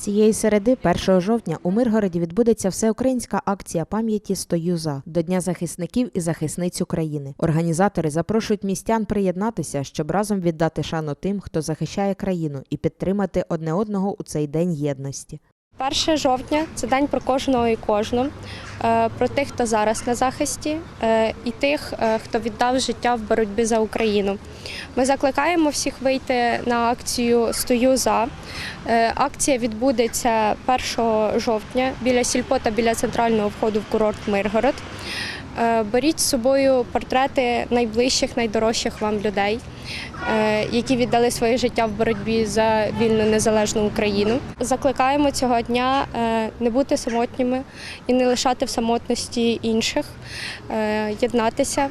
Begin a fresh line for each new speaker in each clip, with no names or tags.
Цієї середи, 1 жовтня, у Миргороді відбудеться всеукраїнська акція пам'яті «Стою за» до Дня захисників і захисниць України. Організатори запрошують містян приєднатися, щоб разом віддати шану тим, хто захищає країну, і підтримати одне одного у цей день єдності.
1 жовтня це день про кожного і кожну, е, про тих, хто зараз на захисті, е, і тих, е, хто віддав життя в боротьбі за Україну. Ми закликаємо всіх вийти на акцію Стою за. Акція відбудеться 1 жовтня біля сільпо та біля центрального входу в курорт Миргород. Е, Беріть з собою портрети найближчих, найдорожчих вам людей, е, які віддали своє життя в боротьбі за вільну незалежну Україну. Закликаємо цього дня е, не бути самотніми і не лишати в самотності інших, єднатися,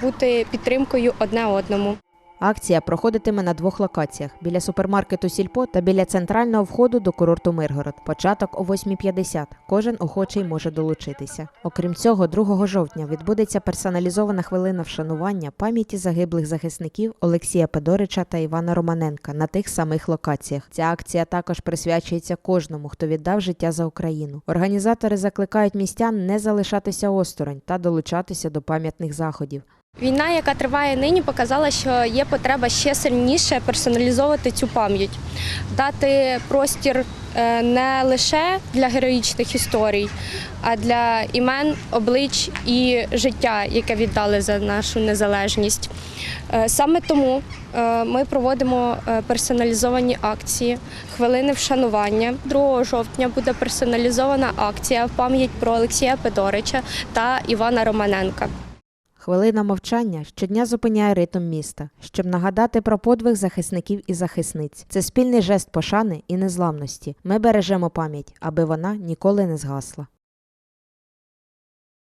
бути підтримкою одне одному.
Акція проходитиме на двох локаціях: біля супермаркету Сільпо та біля центрального входу до курорту Миргород. Початок о 8.50. Кожен охочий може долучитися. Окрім цього, 2 жовтня відбудеться персоналізована хвилина вшанування пам'яті загиблих захисників Олексія Педорича та Івана Романенка на тих самих локаціях. Ця акція також присвячується кожному, хто віддав життя за Україну. Організатори закликають містян не залишатися осторонь та долучатися до пам'ятних заходів.
Війна, яка триває нині, показала, що є потреба ще сильніше персоналізовувати цю пам'ять, дати простір е, не лише для героїчних історій, а для імен, облич і життя, яке віддали за нашу незалежність. Е, Саме тому е, ми проводимо персоналізовані акції, хвилини вшанування. 2 жовтня буде персоналізована акція в пам'ять про Олексія Педорича та Івана Романенка.
Хвилина мовчання щодня зупиняє ритм міста, щоб нагадати про подвиг захисників і захисниць. Це спільний жест пошани і незламності. Ми бережемо пам'ять, аби вона ніколи не згасла.